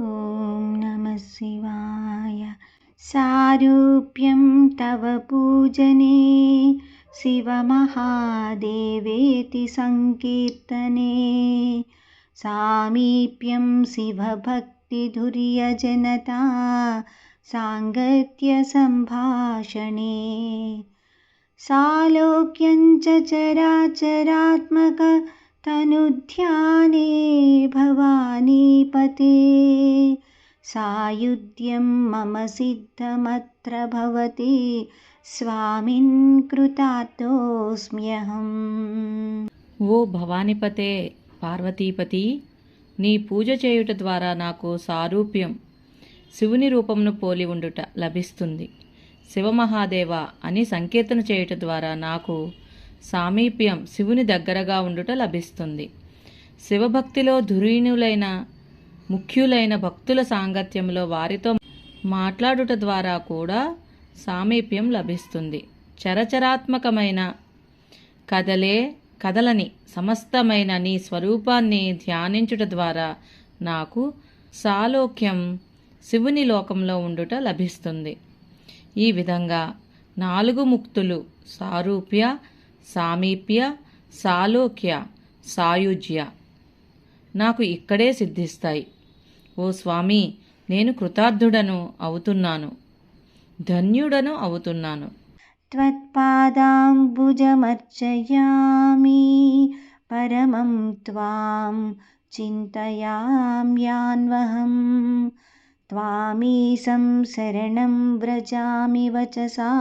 ॐ नमः शिवाय। सारूप्यं तव पूजने शिवमहादेवेति सङ्कीर्तने। सामीप्यं शिवभक्तिधुर्यजनता साङ्गत्यसम्भाषणे सालोक्यं च चराचरात्मक तनुध्याने भवानीपते सायुध्यं मम सिद्धमत्र भवति స్వామిన్ కృతార్థోస్మ్యహం ఓ భవానిపతే పార్వతీపతి నీ పూజ చేయుట ద్వారా నాకు సారూప్యం శివుని రూపమును పోలి ఉండుట లభిస్తుంది శివమహాదేవ అని సంకీర్తన చేయుట ద్వారా నాకు సామీప్యం శివుని దగ్గరగా ఉండుట లభిస్తుంది. శివభక్తిలో ధురీణులైన ముఖ్యులైన భక్తుల సాంగత్యంలో వారితో మాట్లాడుట ద్వారా కూడా సామీప్యం లభిస్తుంది. చరచరాత్మకమైన కదలే కదలని సమస్తమైన నీ స్వరూపాన్ని ధ్యానించుట ద్వారా నాకు సాలోక్యం శివుని లోకంలో ఉండుట లభిస్తుంది. ఈ విధంగా నాలుగు ముక్తులు సారూప్య సామీప్య సాలోక్య సాయుజ్య నాకు ఇక్కడే సిద్ధిస్తాయి ఓ స్వామి నేను కృతార్థుడను అవుతున్నాను ధన్యుడను అవుతున్నాను त्वत्पादाम्बुजमर्चयामि परमं त्वां चिन्तयाम्यान्वहं त्वामीशं शरणं व्रजामि वचसा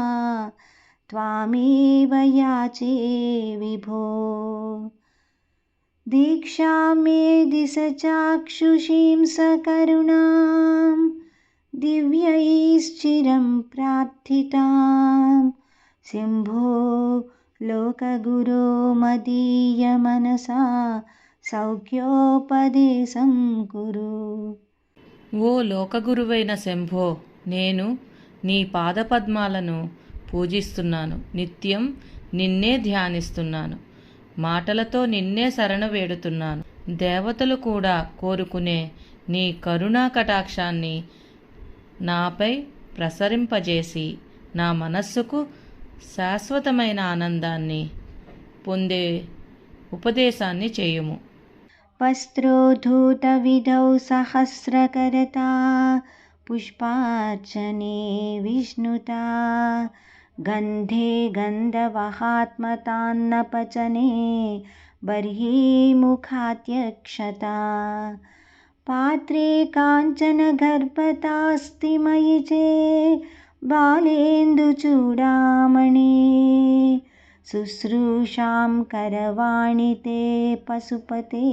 त्वामेव याचे विभो दीक्षां मे दिशचाक्षुषीं सकरुणां दिव्यैश्चिरं प्रार्थितां शम्भो लोकगुरो मदीयमनसा సౌఖ్యోపదేశం కురు ఓ లోకగురువైన శంభో నేను నీ పాదపద్మాలను పూజిస్తున్నాను. నిత్యం నిన్నే ధ్యానిస్తున్నాను. మాటలతో నిన్నే శరణ వేడుతున్నాను. దేవతలు కూడా కోరుకునే నీ కరుణా కటాక్షాన్ని నాపై ప్రసరింపజేసి నా మనస్సుకు శాశ్వతమైన ఆనందాన్ని పొందే ఉపదేశాన్ని చేయుము. వస్త్రోధూతవిధౌ సహస్రకరత పుష్పార్చనే విష్ణుతా गन्धे गन्धवहात्मतान्नपचने बर्हिमुखात्यक्षता पात्रे काञ्चनगर्भतास्ति मयि चे बालेन्दुचूडामणि शुश्रूषां करवाणि ते पशुपते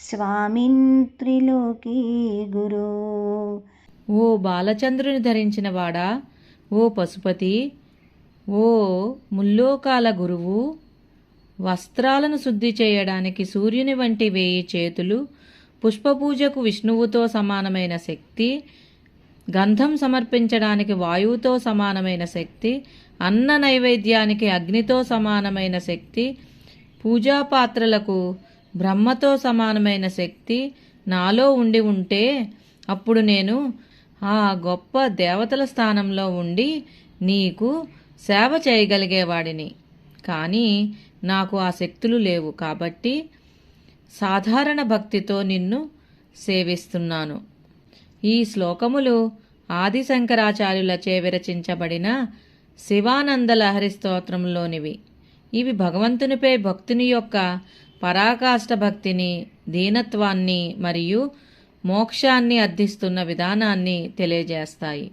స్వామిన్ త్రిలోకి గురు ఓ బాలచంద్రుని ధరించిన వాడా ఓ పశుపతి ఓ ముల్లోకాల గురువు వస్త్రాలను శుద్ధి చేయడానికి సూర్యుని వంటి వేయి చేతులు పుష్పపూజకు విష్ణువుతో సమానమైన శక్తి గంధం సమర్పించడానికి వాయువుతో సమానమైన శక్తి అన్న నైవేద్యానికి అగ్నితో సమానమైన శక్తి పూజా పాత్రలకు బ్రహ్మతో సమానమైన శక్తి నాలో ఉండి ఉంటే అప్పుడు నేను ఆ గొప్ప దేవతల స్థానంలో ఉండి నీకు సేవ చేయగలిగేవాడిని. కానీ నాకు ఆ శక్తులు లేవు కాబట్టి సాధారణ భక్తితో నిన్ను సేవిస్తున్నాను. ఈ శ్లోకములు ఆదిశంకరాచార్యులచే విరచించబడిన శివానంద లహరి స్తోత్రంలోనివి ఇవి భగవంతునిపై భక్తుని యొక్క పరాకాష్ట భక్తిని దీనత్వాన్ని మరియు మోక్షాన్ని అర్థిస్తున్న విధానాన్ని తెలియజేస్తాయి.